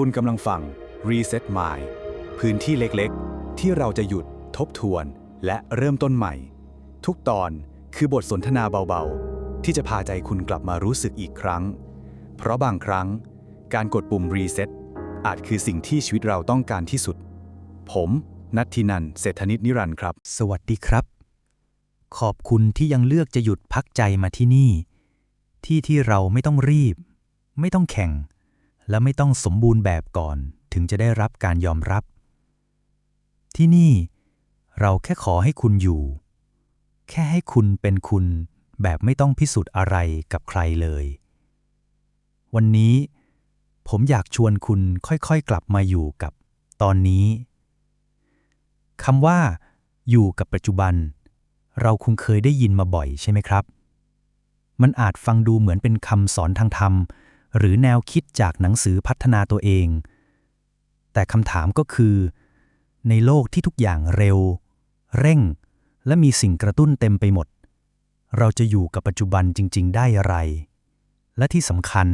คุณกำลังฟัง Reset Mind พื้นที่เล็กๆ ที่เราจะหยุดทบทวน และเริ่มต้นใหม่ ทุกตอนคือบทสนทนาเบาๆ ที่จะพาใจคุณกลับมารู้สึกอีกครั้ง เพราะบางครั้ง การกดปุ่ม Reset อาจคือสิ่งที่ชีวิตเราต้องการที่สุด ผมนัททินันเศรษฐนิตนิรันดร์ครับ สวัสดีครับ ขอบคุณที่ยังเลือกจะหยุดพักใจมาที่นี่ ที่ที่เราไม่ต้องรีบ ไม่ต้องแข่ง และไม่ต้องสมบูรณ์แบบก่อนถึงจะได้รับการยอมรับ ที่นี่เราแค่ขอให้คุณอยู่ แค่ให้คุณเป็นคุณแบบไม่ต้องพิสูจน์อะไรกับใครเลย วันนี้ผมอยากชวนคุณค่อยๆ กลับมาอยู่กับตอนนี้คำว่า อยู่กับปัจจุบัน เราคงเคยได้ยินมาบ่อยใช่ไหมครับ มันอาจฟังดูเหมือนเป็นคำสอนทางธรรม หรือแนวคิดจากหนังสือพัฒนาตัวเอง แต่คำถามก็คือ ในโลกที่ทุกอย่างเร็ว เร่ง และมีสิ่งกระตุ้นเต็มไปหมด เราจะอยู่กับปัจจุบันจริง ๆ ได้อะไร และที่สำคัญ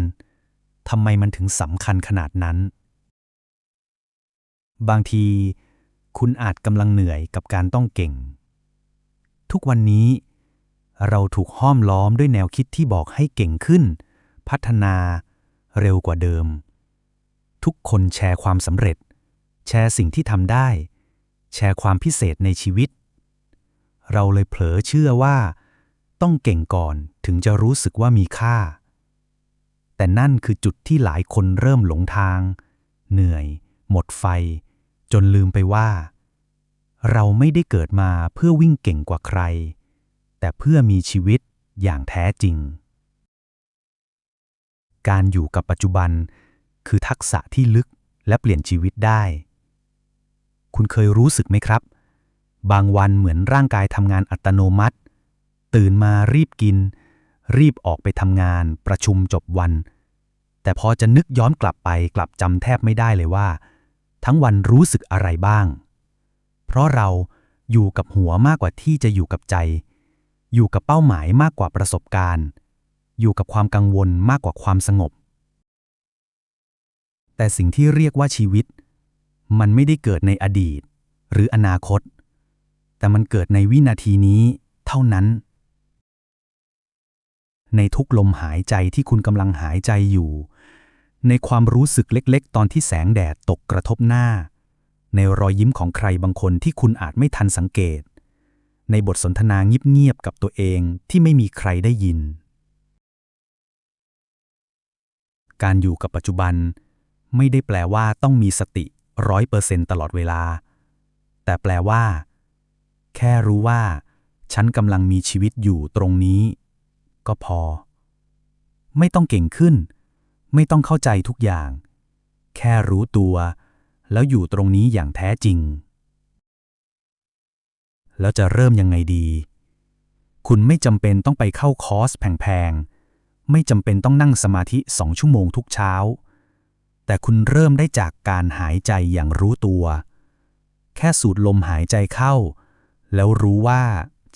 ทำไมมันถึงสำคัญขนาดนั้น บางที คุณอาจกำลังเหนื่อยกับการต้องเก่ง ทุกวันนี้ เราถูกห้อมล้อมด้วยแนวคิดที่บอกให้เก่งขึ้น พัฒนา เร็วกว่าเดิม ทุกคนแชร์ความสำเร็จ แชร์สิ่งที่ทำได้ แชร์ความพิเศษในชีวิต เราเลยเผลอเชื่อว่า ต้องเก่งก่อนถึงจะรู้สึกว่ามีค่า แต่นั่นคือจุดที่หลายคนเริ่มหลงทาง เหนื่อย หมดไฟ จนลืมไปว่า เราไม่ได้เกิดมาเพื่อวิ่งเก่งกว่าใคร แต่เพื่อมีชีวิตอย่างแท้จริง การอยู่กับปัจจุบัน คือทักษะที่ลึกและเปลี่ยนชีวิตได้ คุณเคยรู้สึกไหมครับ บางวันเหมือนร่างกายทำงานอัตโนมัติ ตื่นมารีบกิน รีบออกไปทำงาน ประชุมจบวัน แต่พอจะนึกย้อนกลับไปกลับจำแทบไม่ได้เลยว่า ทั้งวันรู้สึกอะไรบ้าง เพราะเราอยู่กับหัวมากกว่าที่จะอยู่กับใจ อยู่กับเป้าหมายมากกว่าประสบการณ์ อยู่กับความกังวลมากกว่าความสงบ แต่สิ่งที่เรียกว่าชีวิต มันไม่ได้เกิดในอดีต หรืออนาคต แต่มันเกิดในวินาทีนี้เท่านั้น ในทุกลมหายใจที่คุณกำลังหายใจอยู่ ในความรู้สึกเล็กๆ ตอนที่แสงแดดตกกระทบหน้า ในรอยยิ้มของใครบางคนที่คุณอาจไม่ทันสังเกต ในบทสนทนาเงียบๆกับตัวเองที่ไม่มีใครได้ยิน การอยู่กับปัจจุบัน ไม่ได้แปลว่าต้องมีสติร้อยเปอร์เซนตลอดเวลา แต่แปลว่า แค่รู้ว่า ฉันกำลังมีชีวิตอยู่ตรงนี้ ก็พอ ไม่ต้องเก่งขึ้น ไม่ต้องเข้าใจทุกอย่าง แค่รู้ตัว แล้วอยู่ตรงนี้อย่างแท้จริง แล้วจะเริ่มยังไงดี คุณไม่จำเป็นต้องไปเข้าคอร์สแพงๆ ไม่จำเป็นต้องนั่งสมาธิสองชั่วโมงทุกเช้า แต่คุณเริ่มได้จากการหายใจอย่างรู้ตัว แค่สูดลมหายใจเข้า แล้วรู้ว่า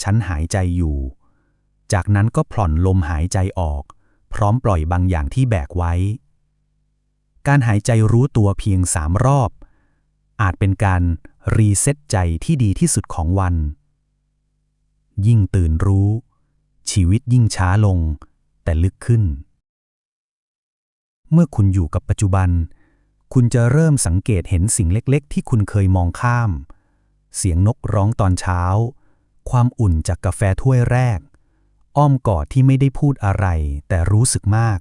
ฉันหายใจอยู่ จากนั้นก็ผ่อนลมหายใจออก พร้อมปล่อยบางอย่างที่แบกไว้ การหายใจรู้ตัวเพียงสามรอบ อาจเป็นการรีเซ็ตใจที่ดีที่สุดของวัน ยิ่งตื่นรู้ ชีวิตยิ่งช้าลง แต่ลึกขึ้น เมื่อคุณอยู่กับปัจจุบัน คุณจะเริ่มสังเกตเห็นสิ่งเล็กๆ ที่คุณเคยมองข้าม เสียงนกร้องตอนเช้า ความอุ่นจากกาแฟถ้วยแรก อ้อมกอดที่ไม่ได้พูดอะไร แต่รู้สึกมาก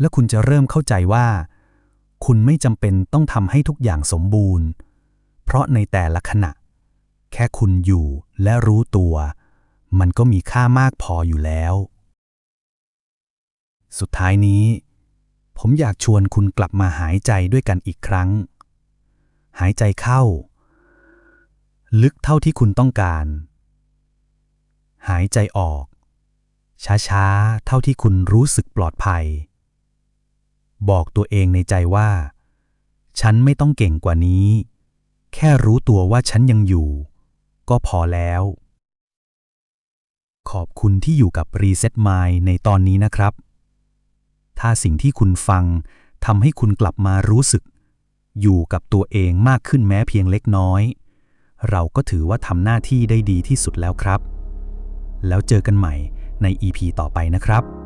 และคุณจะเริ่มเข้าใจว่า คุณไม่จำเป็นต้องทำให้ทุกอย่างสมบูรณ์ เพราะในแต่ละขณะ แค่คุณอยู่และรู้ตัว มันก็มีค่ามากพออยู่แล้ว สุดท้ายนี้ ผมอยากชวนคุณกลับมาหายใจด้วยกันอีกครั้ง หายใจเข้า ลึกเท่าที่คุณต้องการ หายใจออก ช้าๆ เท่าที่คุณรู้สึกปลอดภัย บอกตัวเองในใจว่า ฉันไม่ต้องเก่งกว่านี้ แค่รู้ตัวว่าฉันยังอยู่ ก็พอแล้ว ขอบคุณที่อยู่กับ Reset Mind ในตอนนี้นะครับ ถ้าสิ่งที่คุณฟังทำให้คุณกลับมารู้สึก อยู่กับตัวเองมากขึ้นแม้เพียงเล็กน้อย เราก็ถือว่าทำหน้าที่ได้ดีที่สุดแล้วครับ แล้วเจอกันใหม่ใน EP ต่อไปนะครับ